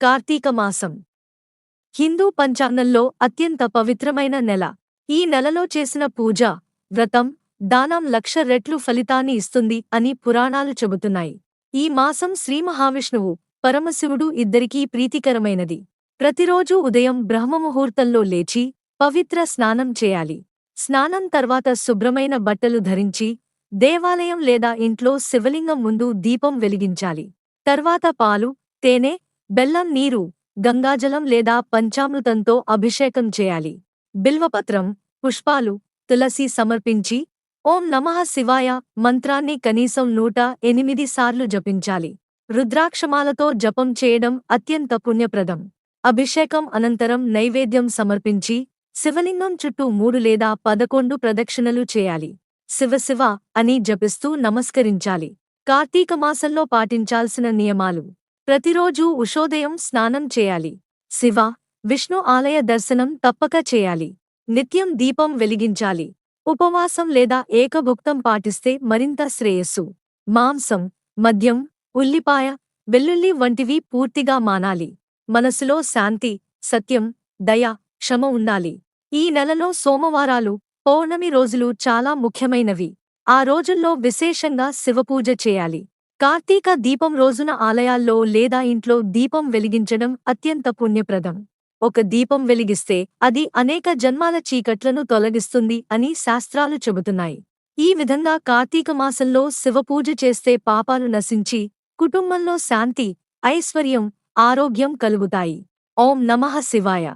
కార్తీక మాసం. హిందూ పంచాంగంలో అత్యంత పవిత్రమైన నెల. ఈ నెలలో చేసిన పూజ వ్రతం దానం లక్ష రెట్లు ఫలితాన్ని ఇస్తుంది అని పురాణాలు చెబుతున్నాయి. ఈ మాసం శ్రీ మహావిష్ణువు పరమశివుడు ఇద్దరికీ ప్రీతికరమైనది. ప్రతిరోజూ ఉదయం బ్రహ్మముహూర్తంలో లేచి పవిత్ర స్నానం చేయాలి. స్నానం తర్వాత శుభ్రమైన బట్టలు ధరించి దేవాలయం లేదా ఇంట్లో శివలింగం ముందు దీపం వెలిగించాలి. తర్వాత పాలు తేనె బెల్లం నీరు గంగాజలం లేదా పంచామృతంతో అభిషేకం చేయాలి. బిల్వపత్రం పుష్పాలు తులసి సమర్పించి ఓం నమః శివాయ మంత్రాన్ని కనీసం నూట ఎనిమిది సార్లు జపించాలి. రుద్రాక్షమాలతో జపం చేయడం అత్యంత పుణ్యప్రదం. అభిషేకం అనంతరం నైవేద్యం సమర్పించి శివలింగం చుట్టూ మూడు లేదా పదకొండు ప్రదక్షిణలు చేయాలి. శివశివ అని జపిస్తూ నమస్కరించాలి. కార్తీక మాసంలో పాటించాల్సిన నియమాలు. ప్రతిరోజూ ఉషోదయం స్నానం చేయాలి. శివ విష్ణు ఆలయ దర్శనం తప్పక చేయాలి. నిత్యం దీపం వెలిగించాలి. ఉపవాసం లేదా ఏకభుక్తం పాటిస్తే మరింత శ్రేయస్సు. మాంసం మద్యం ఉల్లిపాయ వెల్లుల్లి వంటివి పూర్తిగా మానాలి. మనసులో శాంతి సత్యం దయ క్షమ ఉండాలి. ఈ నెలలో సోమవారాలు పౌర్ణమి రోజులు చాలా ముఖ్యమైనవి. ఆ రోజుల్లో విశేషంగా శివపూజ చేయాలి. కార్తీక దీపం రోజున ఆలయాల్లో లేదా ఇంట్లో దీపం వెలిగించడం అత్యంత పుణ్యప్రదం. ఒక దీపం వెలిగిస్తే అది అనేక జన్మాల చీకట్లను తొలగిస్తుంది అని శాస్త్రాలు చెబుతున్నాయి. ఈ విధంగా కార్తీక మాసంలో శివపూజ చేస్తే పాపాలు నశించి కుటుంబంలో శాంతి ఐశ్వర్యం ఆరోగ్యం కలుగుతాయి. ఓం నమః శివాయ.